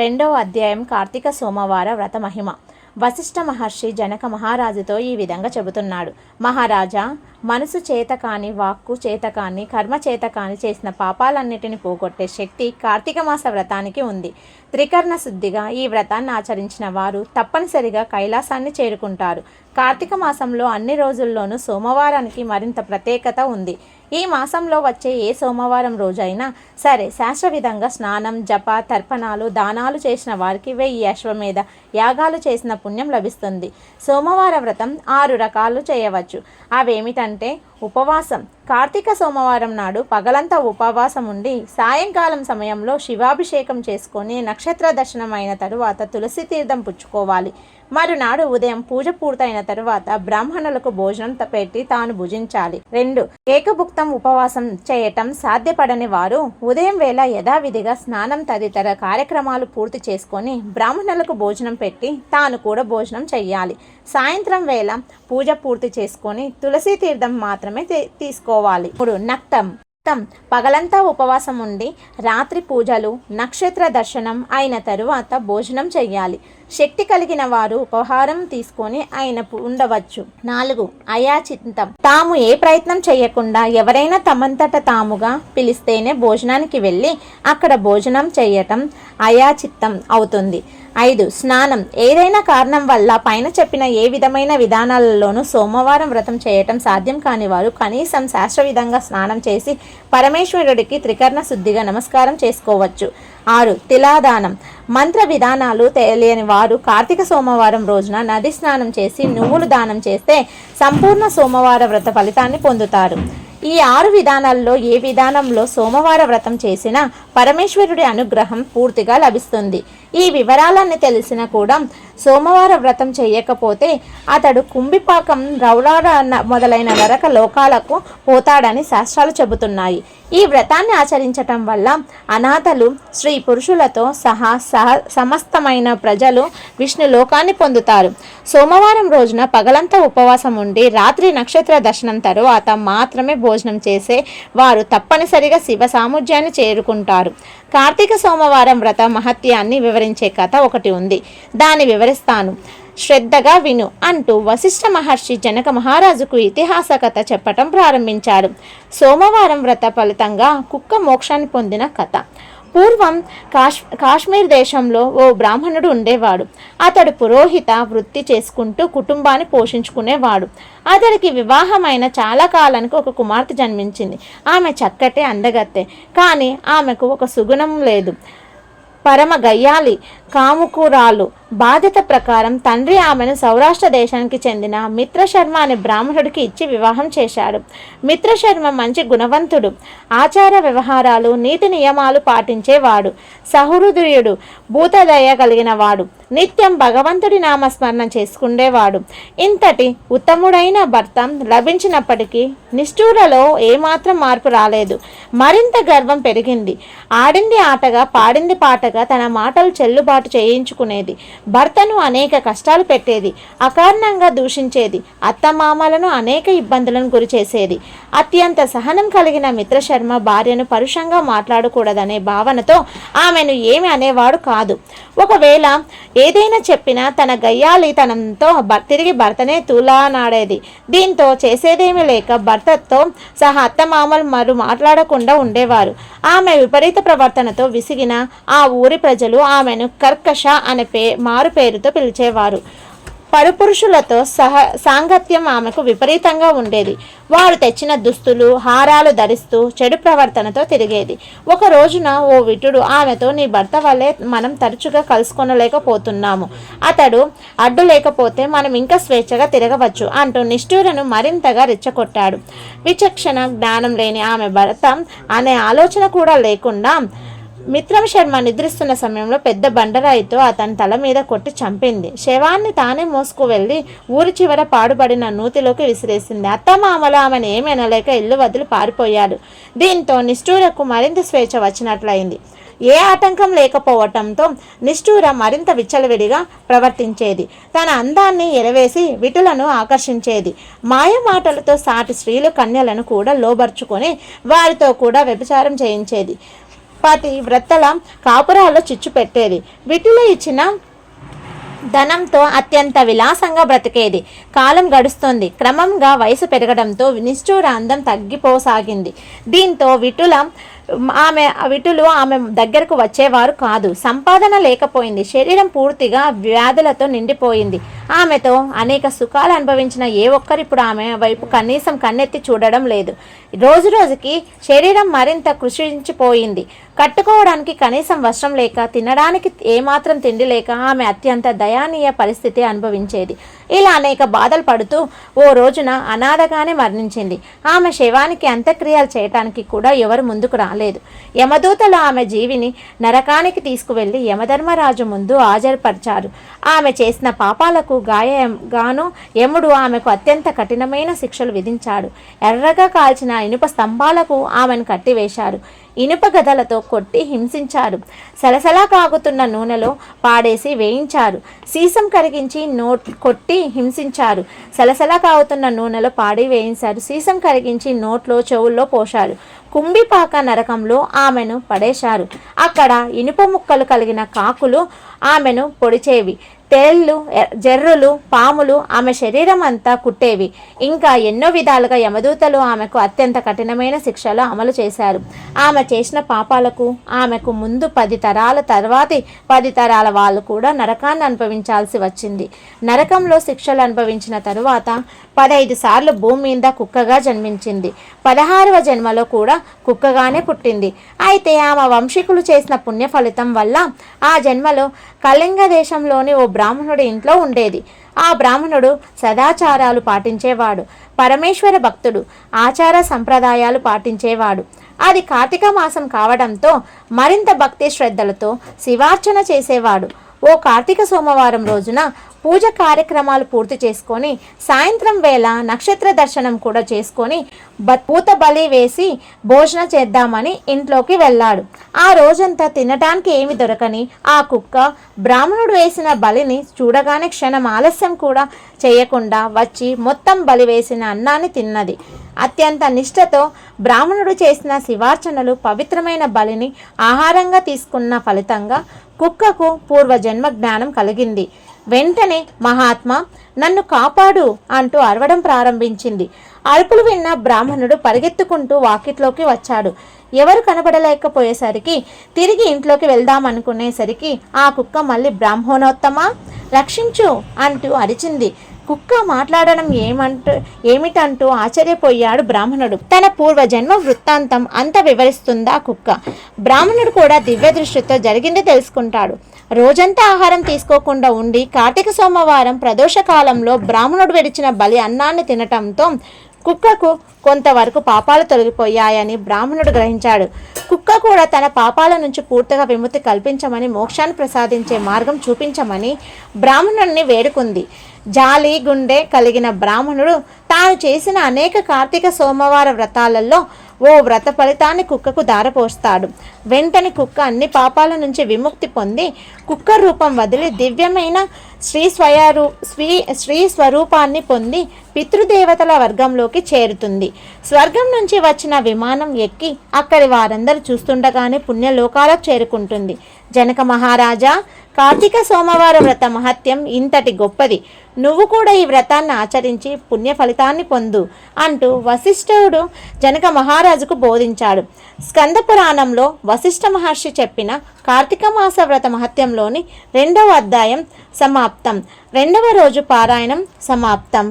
రెండవ అధ్యాయం కార్తీక సోమవార వ్రత మహిమ. వశిష్ఠ మహర్షి జనక మహారాజుతో ఈ విధంగా చెబుతున్నాడు. మహారాజా మనసు చేత కాని వాక్కు చేత కాని కర్మ చేత కాని చేసిన పాపాలన్నిటిని పోగొట్టే శక్తి కార్తీక మాస వ్రతానికి ఉంది. త్రికర్ణ శుద్ధిగా ఈ వ్రతాన్ని ఆచరించిన వారు తప్పనిసరిగా కైలాసాన్ని చేరుకుంటారు. కార్తీక మాసంలో అన్ని రోజుల్లోనూ సోమవారానికి మరింత ప్రత్యేకత ఉంది. ఈ మాసంలో వచ్చే ఏ సోమవారం రోజైనా సరే శాస్త్ర విధంగా స్నానం జప తర్పణాలు దానాలు చేసిన వారికి వెయ్యి అశ్వమేధ యాగాలు చేసిన పుణ్యం లభిస్తుంది. సోమవార వ్రతం ఆరు రకాలు చేయవచ్చు. అవేమిటంటే ఉపవాసం. కార్తీక సోమవారం నాడు పగలంతా ఉపవాసం ఉండి సాయంకాలం సమయంలో శివాభిషేకం చేసుకొని నక్షత్ర దర్శనం అయిన తరువాత తులసి తీర్థం పుచ్చుకోవాలి. మరునాడు ఉదయం పూజ పూర్తయిన తరువాత బ్రాహ్మణులకు భోజనం పెట్టి తాను భుజించాలి. రెండు ఏకభుక్తం ఉపవాసం చేయటం సాధ్యపడని వారు ఉదయం వేళ యథావిధిగా స్నానం తదితర కార్యక్రమాలు పూర్తి చేసుకొని బ్రాహ్మణులకు భోజనం పెట్టి తాను కూడా భోజనం చెయ్యాలి. సాయంత్రం వేళ పూజ పూర్తి చేసుకొని తులసి తీర్థం మాత్రమే తీ- తీసుకోవాలి. ఇప్పుడు నక్తం. నక్తం పగలంతా ఉపవాసం ఉండి రాత్రి పూజలు నక్షత్ర దర్శనం అయిన తరువాత భోజనం చెయ్యాలి. శక్తి కలిగిన వారు ఉపహారం తీసుకొని ఆయన ఉండవచ్చు. నాలుగు అయాచితం. తాము ఏ ప్రయత్నం చేయకుండా ఎవరైనా తమంతట తాముగా పిలిస్తేనే భోజనానికి వెళ్ళి అక్కడ భోజనం చేయటం అయాచిత్తం అవుతుంది. ఐదు స్నానం. ఏదైనా కారణం వల్ల పైన చెప్పిన ఏ విధమైన విధానాలలోనూ సోమవారం వ్రతం చేయటం సాధ్యం కాని వారు కనీసం శాస్త్ర విధంగా స్నానం చేసి పరమేశ్వరుడికి త్రికరణ శుద్ధిగా నమస్కారం చేసుకోవచ్చు. ఆరు తిలాదానం. మంత్ర విధానాలు తెలియని వారు కార్తీక సోమవారం రోజున నది స్నానం చేసి నువ్వులు దానం చేస్తే సంపూర్ణ సోమవార వ్రత ఫలితాన్ని పొందుతారు. ఈ ఆరు విధానాల్లో ఏ విధానంలో సోమవార వ్రతం చేసినా పరమేశ్వరుడి అనుగ్రహం పూర్తిగా లభిస్తుంది. ఈ వివరాలన్నీ తెలిసినా కూడా సోమవార వ్రతం చేయకపోతే అతడు కుంభిపాకం రౌలార న- మొదలైన నరక లోకాలకు పోతాడని శాస్త్రాలు చెబుతున్నాయి. ఈ వ్రతాన్ని ఆచరించటం వల్ల అనాథలు స్త్రీ పురుషులతో సహా సహ సమస్తమైన ప్రజలు విష్ణు లోకాన్ని పొందుతారు. సోమవారం రోజున పగలంతా ఉపవాసం ఉండి రాత్రి నక్షత్ర దర్శనం తరువాత మాత్రమే భోజనం చేసే వారు తప్పనిసరిగా శివ సాముజ్యాన్ని చేరుకుంటారు. కార్తీక సోమవారం వ్రత మహత్యాన్ని వివరించే కథ ఒకటి ఉంది. దాన్ని వివరిస్తాను. శ్రద్ధగా విను అంటూ వశిష్ఠ మహర్షి జనక మహారాజుకు ఇతిహాస కథ చెప్పటం ప్రారంభించారు. సోమవారం వ్రత ఫలితంగా కుక్క మోక్షాన్ని పొందిన కథ. పూర్వం కాశ్ కాశ్మీర్ దేశంలో ఓ బ్రాహ్మణుడు ఉండేవాడు. అతడు పురోహిత వృత్తి చేసుకుంటూ కుటుంబాన్ని పోషించుకునేవాడు. అతడికి వివాహమైన చాలా కాలానికి ఒక కుమార్తె జన్మించింది. ఆమె చక్కటే అందగత్తె. కానీ ఆమెకు ఒక సుగుణం లేదు. పరమ గయ్యాలి కాముకురాలు. బాధ్యత ప్రకారం తండ్రి ఆమెను సౌరాష్ట్ర దేశానికి చెందిన మిత్రశర్మ అనే బ్రాహ్మణుడికి ఇచ్చి వివాహం చేశాడు. మిత్రశర్మ మంచి గుణవంతుడు. ఆచార వ్యవహారాలు నీతి నియమాలు పాటించేవాడు. సహృదయుడు భూతదయ కలిగిన వాడు నిత్యం భగవంతుడి నామస్మరణ చేసుకుండేవాడు. ఇంతటి ఉత్తముడైన భర్త లభించినప్పటికీ నిష్ఠూరలో ఏమాత్రం మార్పు రాలేదు. మరింత గర్వం పెరిగింది. ఆడింది ఆటగా పాడింది పాటగా తన మాటలు చెల్లుబాటు చేయించుకునేది. భర్తను అనేక కష్టాలు పెట్టేది అకారణంగా దూషించేది అత్తమామలను అనేక ఇబ్బందులను గురిచేసేది. అత్యంత సహనం కలిగిన మిత్రశర్మ భార్యను పరుషంగా మాట్లాడకూడదనే భావనతో ఆమెను ఏమి అనేవాడు కాదు. ఒకవేళ ఏదైనా చెప్పినా తన గయ్యాలితనంతో తిరిగి భర్తనే తూలానాడేది. దీంతో చేసేదేమీ లేక భర్తతో సహా అత్తమామలు మరు మాట్లాడకుండా ఉండేవారు. ఆమె విపరీత ప్రవర్తనతో విసిగిన ఆ ఊరి ప్రజలు ఆమెను కర్కష అనే పే మా మారు పేరుతో పిలిచేవారు. పరుపురుషులతో సహ సాంగత్యం ఆమెకు విపరీతంగా ఉండేది. వారు తెచ్చిన దుస్తులు హారాలు ధరిస్తూ చెడు ప్రవర్తనతో తిరిగేది. ఒక రోజున ఓ విటుడు ఆమెతో నీ భర్త వల్లే మనం తరచుగా కలుసుకొనలేకపోతున్నాము. అతడు అడ్డు లేకపోతే మనం ఇంకా స్వేచ్ఛగా తిరగవచ్చు అంటూ నిష్ఠూరను మరింతగా రెచ్చగొట్టాడు. విచక్షణ జ్ఞానం లేని ఆమె భర్త అనే ఆలోచన కూడా లేకుండా మిత్రం శర్మ నిద్రిస్తున్న సమయంలో పెద్ద బండరాయితో అతని తల మీద కొట్టి చంపింది. శవాన్ని తానే మోసుకు వెళ్ళి ఊరి చివర పాడుబడిన నూతిలోకి విసిరేసింది. అత్తమామలు ఆమెను ఏమనలేక ఇల్లు వదిలి పారిపోయాడు. దీంతో నిష్ఠూరకు మరింత స్వేచ్ఛ వచ్చినట్లయింది. ఏ ఆటంకం లేకపోవటంతో నిష్ఠూర మరింత విచ్చలవిడిగా ప్రవర్తించేది. తన అందాన్ని ఎరవేసి విటులను ఆకర్షించేది. మాయ మాటలతో సాటి స్త్రీలు కన్యలను కూడా లోబర్చుకొని వారితో కూడా వ్యభిచారం చేయించేది. పతి వ్రతల కాపురాల్లో చిచ్చు పెట్టేది. వీటిలో ఇచ్చిన ధనంతో అత్యంత విలాసంగా బ్రతికేది. కాలం గడుస్తుంది. క్రమంగా వయసు పెరగడంతో నిష్ఠూరాందం తగ్గిపోసాగింది. దీంతో విటుల ఆమె విటులు ఆమె దగ్గరకు వచ్చేవారు కాదు. సంపాదన లేకపోయింది. శరీరం పూర్తిగా వ్యాధులతో నిండిపోయింది. ఆమెతో అనేక సుఖాలు అనుభవించిన ఏ ఒక్కరు ఇప్పుడు ఆమె వైపు కనీసం కన్నెత్తి చూడడం లేదు. రోజు రోజుకి శరీరం మరింత కృషించిపోయింది. కట్టుకోవడానికి కనీసం వస్త్రం లేక తినడానికి ఏమాత్రం తిండి లేక ఆమె అత్యంత దయానీయ పరిస్థితి అనుభవించేది. ఇలా అనేక బాధలు పడుతూ ఓ రోజున అనాథగానే మరణించింది. ఆమె శవానికి అంత్యక్రియలు చేయటానికి కూడా ఎవరు ముందుకు రాలేదు. యమదూతలు ఆమె జీవిని నరకానికి తీసుకువెళ్ళి యమధర్మరాజు ముందు హాజరుపరిచారు. ఆమె చేసిన పాపాలకు గాయ గాను యముడు ఆమెకు అత్యంత కఠినమైన శిక్షలు విధించాడు. ఎర్రగా కాల్చిన ఇనుప స్తంభాలకు ఆమెను కట్టివేశారు. ఇనుప గదలతో కొట్టి హింసించారు. సలసలా కాగుతున్న నూనెలో పాడేసి వేయించారు. సీసం కరిగించి నోట్ కొట్టి హింసించారు. సలసలా కాగుతున్న నూనెలో పాడి వేయించారు. సీసం కరిగించి నోట్లో చెవుల్లో పోశారు. కుంభిపాక నరకంలో ఆమెను పడేశారు. అక్కడ ఇనుప ముక్కలు కలిగిన కాకులు ఆమెను పొడిచేవి. తేళ్ళు జర్రులు పాములు ఆమె శరీరం అంతా కుట్టేవి. ఇంకా ఎన్నో విధాలుగా యమదూతలు ఆమెకు అత్యంత కఠినమైన శిక్షలు అమలు చేశారు. ఆమె చేసిన పాపాలకు ఆమెకు ముందు పది తరాల తర్వాతి పది తరాల వాళ్ళు కూడా నరకాన్ని అనుభవించాల్సి వచ్చింది. నరకంలో శిక్షలు అనుభవించిన తరువాత పదహైదు సార్లు భూమి మీద కుక్కగా జన్మించింది. పదహారవ జన్మలో కూడా కుక్కగానే పుట్టింది. అయితే ఆమె వంశీకులు చేసిన పుణ్య ఫలితం వల్ల ఆ జన్మలో కళింగ దేశంలోని ఓ బ్రాహ్మణుడి ఇంట్లో ఉండేది. ఆ బ్రాహ్మణుడు సదాచారాలు పాటించేవాడు. పరమేశ్వర భక్తుడు ఆచార సంప్రదాయాలు పాటించేవాడు. అది కార్తీక మాసం కావడంతో మరింత భక్తి శ్రద్ధలతో శివార్చన చేసేవాడు. ఓ కార్తీక సోమవారం రోజున పూజ కార్యక్రమాలు పూర్తి చేసుకొని సాయంత్రం వేళ నక్షత్ర దర్శనం కూడా చేసుకొని బ- పూత బలి వేసి భోజనం చేద్దామని ఇంట్లోకి వెళ్ళాడు. ఆ రోజంతా తినటానికి ఏమి దొరకని ఆ కుక్క బ్రాహ్మణుడు వేసిన బలిని చూడగానే క్షణం ఆలస్యం కూడా చేయకుండా వచ్చి మొత్తం బలి వేసిన అన్నాన్ని తిన్నది. అత్యంత నిష్ఠతో బ్రాహ్మణుడు చేసిన శివార్చనలు పవిత్రమైన బలిని ఆహారంగా తీసుకున్న ఫలితంగా కుక్కకు పూర్వజన్మ జ్ఞానం కలిగింది. వెంటనే మహాత్మా నన్ను కాపాడు అంటూ అరవడం ప్రారంభించింది. అరుపులు విన్న బ్రాహ్మణుడు పరిగెత్తుకుంటూ వాకిట్లోకి వచ్చాడు. ఎవరు కనబడలేకపోయేసరికి తిరిగి ఇంట్లోకి వెళ్దామనుకునేసరికి ఆ కుక్క మళ్ళీ బ్రాహ్మణోత్తమా? రక్షించు అంటూ అరిచింది. కుక్క మాట్లాడడం ఏమంటూ ఏమిటంటూ ఆశ్చర్యపోయాడు బ్రాహ్మణుడు. తన పూర్వజన్మ వృత్తాంతం అంత వివరిస్తుందా కుక్క? బ్రాహ్మణుడు కూడా దివ్య దృష్టితో జరిగింది తెలుసుకుంటాడు. రోజంతా ఆహారం తీసుకోకుండా ఉండి కార్తీక సోమవారం ప్రదోష కాలంలో బ్రాహ్మణుడు విడిచిన బలి అన్నాన్ని తినటంతో కుక్కకు కొంతవరకు పాపాలు తొలగిపోయాయని బ్రాహ్మణుడు గ్రహించాడు. కుక్క కూడా తన పాపాల నుంచి పూర్తిగా విముక్తి కల్పించమని మోక్షాన్ని ప్రసాదించే మార్గం చూపించమని బ్రాహ్మణుడిని వేడుకుంది. జాలి గుండె కలిగిన బ్రాహ్మణుడు తాను చేసిన అనేక కార్తీక సోమవార వ్రతాలలో ఓ వ్రత ఫలితాన్ని కుక్కకు దారపోస్తాడు. వెంటనే కుక్క అన్ని పాపాల నుంచి విముక్తి పొంది కుక్క రూపం వదిలి దివ్యమైన శ్రీ స్వయారు శ్రీ శ్రీ స్వరూపాన్ని పొంది పితృదేవతల వర్గంలోకి చేరుతుంది. స్వర్గం నుంచి వచ్చిన విమానం ఎక్కి అక్కడి వారందరూ చూస్తుండగానే పుణ్యలోకాలకు చేరుకుంటుంది. జనక మహారాజా కార్తీక సోమవార వ్రత మహత్యం ఇంతటి గొప్పది. నువ్వు కూడా ఈ వ్రతాన్ని ఆచరించి పుణ్య ఫలితాన్ని పొందు అంటూ వశిష్ఠుడు జనక మహారాజుకు బోధించాడు. స్కంద పురాణంలో వశిష్ఠ మహర్షి చెప్పిన కార్తీక మాస వ్రత మహత్యంలోని రెండవ అధ్యాయం సమాప్తం. రెండవ రోజు పారాయణం సమాప్తం.